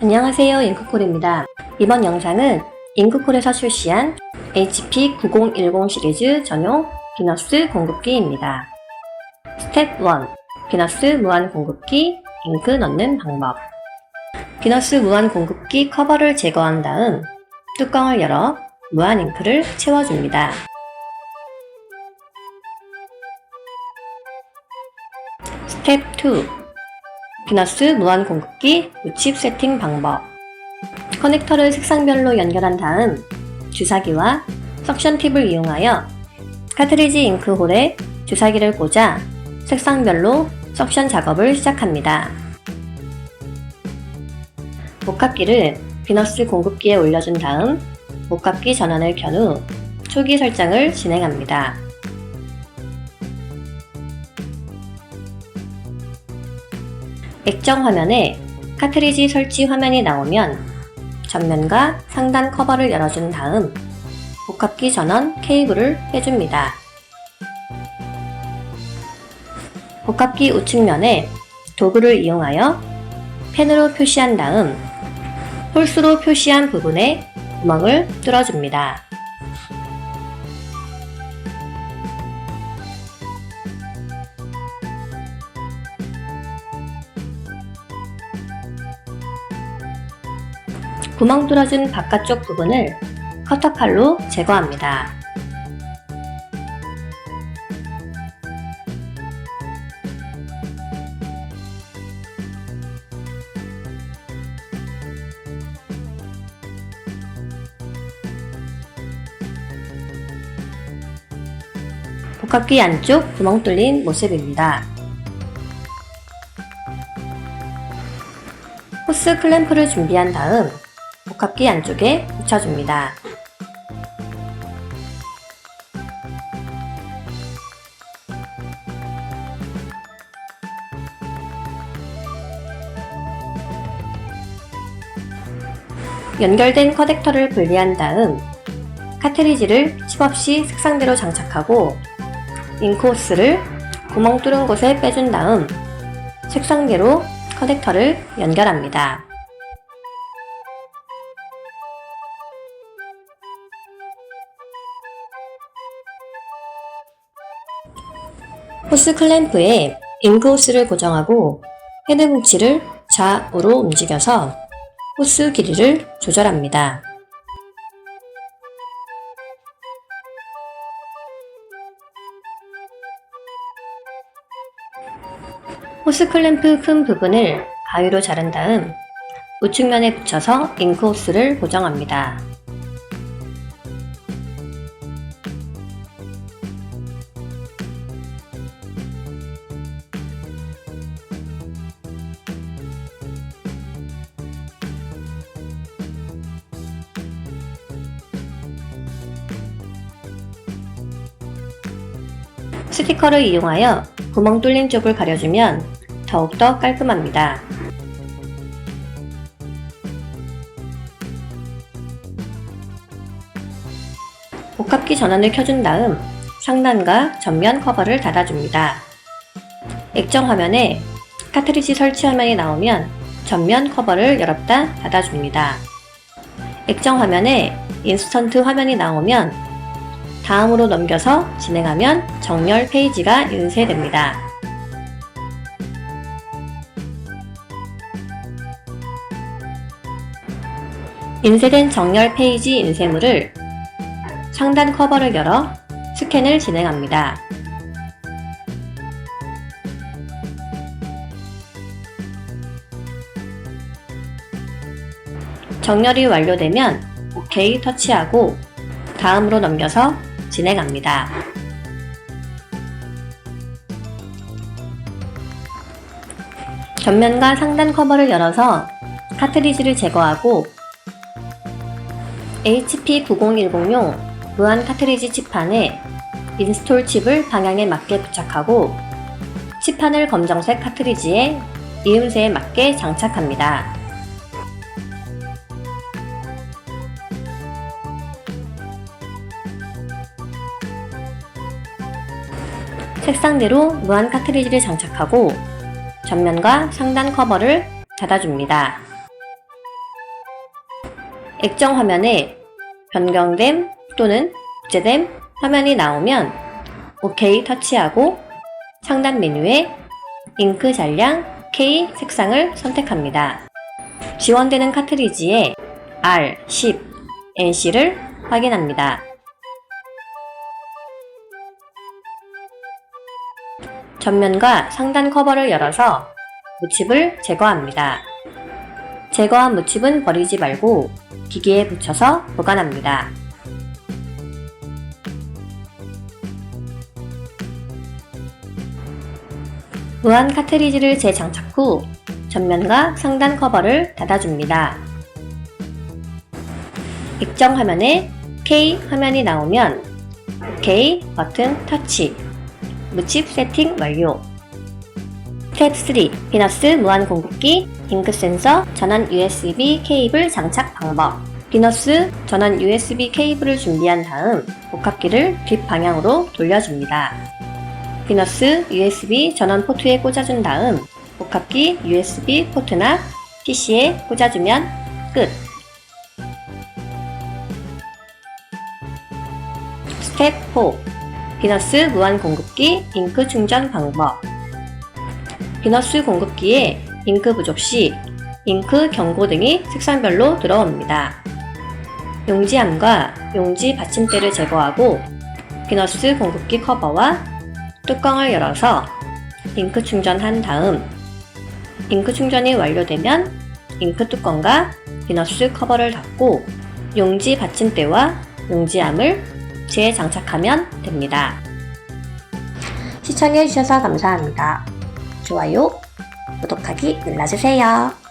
안녕하세요 잉크콜입니다. 이번 영상은 잉크콜에서 출시한 HP9010 시리즈 전용 비너스 공급기입니다. 스텝 1. 비너스 무한 공급기 잉크 넣는 방법 비너스 무한 공급기 커버를 제거한 다음 뚜껑을 열어 무한 잉크를 채워줍니다. 스텝 2. 비너스 무한 공급기 우칩 세팅 방법. 커넥터를 색상별로 연결한 다음 주사기와 석션 팁을 이용하여 카트리지 잉크홀에 주사기를 꽂아 색상별로 석션 작업을 시작합니다. 목합기를 비너스 공급기에 올려준 다음 목합기 전원을 켠 후 초기 설정을 진행합니다. 액정 화면에 카트리지 설치 화면이 나오면 전면과 상단 커버를 열어준 다음 복합기 전원 케이블을 빼줍니다. 복합기 우측면에 도구를 이용하여 펜으로 표시한 다음 홀수로 표시한 부분에 구멍을 뚫어줍니다. 구멍 뚫어준 바깥쪽 부분을 커터칼로 제거합니다. 복합기 안쪽 구멍 뚫린 모습입니다. 호스 클램프를 준비한 다음 복합기 안쪽에 붙여줍니다. 연결된 커넥터를 분리한 다음 카트리지를 칩 없이 색상대로 장착하고 잉크호스를 구멍 뚫은 곳에 빼준 다음 색상대로 커넥터를 연결합니다. 호스 클램프에 잉크 호스를 고정하고 헤드 뭉치를 좌우로 움직여서 호스 길이를 조절합니다. 호스 클램프 큰 부분을 가위로 자른 다음 우측면에 붙여서 잉크 호스를 고정합니다. 스티커를 이용하여 구멍 뚫린 쪽을 가려주면 더욱더 깔끔합니다. 복합기 전원을 켜준 다음 상단과 전면 커버를 닫아줍니다. 액정 화면에 카트리지 설치 화면이 나오면 전면 커버를 열었다 닫아줍니다. 액정 화면에 인스턴트 화면이 나오면 다음으로 넘겨서 진행하면 정렬 페이지가 인쇄됩니다. 인쇄된 정렬 페이지 인쇄물을 상단 커버를 열어 스캔을 진행합니다. 정렬이 완료되면 OK 터치하고 다음으로 넘겨서 진행합니다. 전면과 상단 커버를 열어서 카트리지를 제거하고 HP9010용 무한 카트리지 칩판에 인스톨 칩을 방향에 맞게 부착하고 칩판을 검정색 카트리지에 이음새에 맞게 장착합니다. 색상대로 무한 카트리지를 장착하고 전면과 상단 커버를 닫아줍니다. 액정 화면에 변경됨 또는 복제됨 화면이 나오면 OK 터치하고 상단 메뉴에 잉크 잔량 K 색상을 선택합니다. 지원되는 카트리지에 R, 10, NC를 확인합니다. 전면과 상단 커버를 열어서 무칩을 제거합니다. 제거한 무칩은 버리지 말고 기기에 붙여서 보관합니다. 무한 카트리지를 재장착 후 전면과 상단 커버를 닫아줍니다. 입정 화면에 K 화면이 나오면 OK 버튼 터치 무칩 세팅 완료 스텝 3 비너스 무한 공급기 잉크 센서 전원 USB 케이블 장착 방법 비너스 전원 USB 케이블을 준비한 다음 복합기를 뒷 방향으로 돌려줍니다. 비너스 USB 전원 포트에 꽂아준 다음 복합기 USB 포트나 PC에 꽂아주면 끝. 스텝 4 비너스 무한 공급기 잉크 충전 방법 비너스 공급기에 잉크 부족 시 잉크 경고 등이 색상별로 들어옵니다. 용지암과 용지 받침대를 제거하고 비너스 공급기 커버와 뚜껑을 열어서 잉크 충전한 다음 잉크 충전이 완료되면 잉크 뚜껑과 비너스 커버를 닫고 용지 받침대와 용지암을 재장착하면 됩니다. 시청해주셔서 감사합니다. 좋아요, 구독하기 눌러주세요.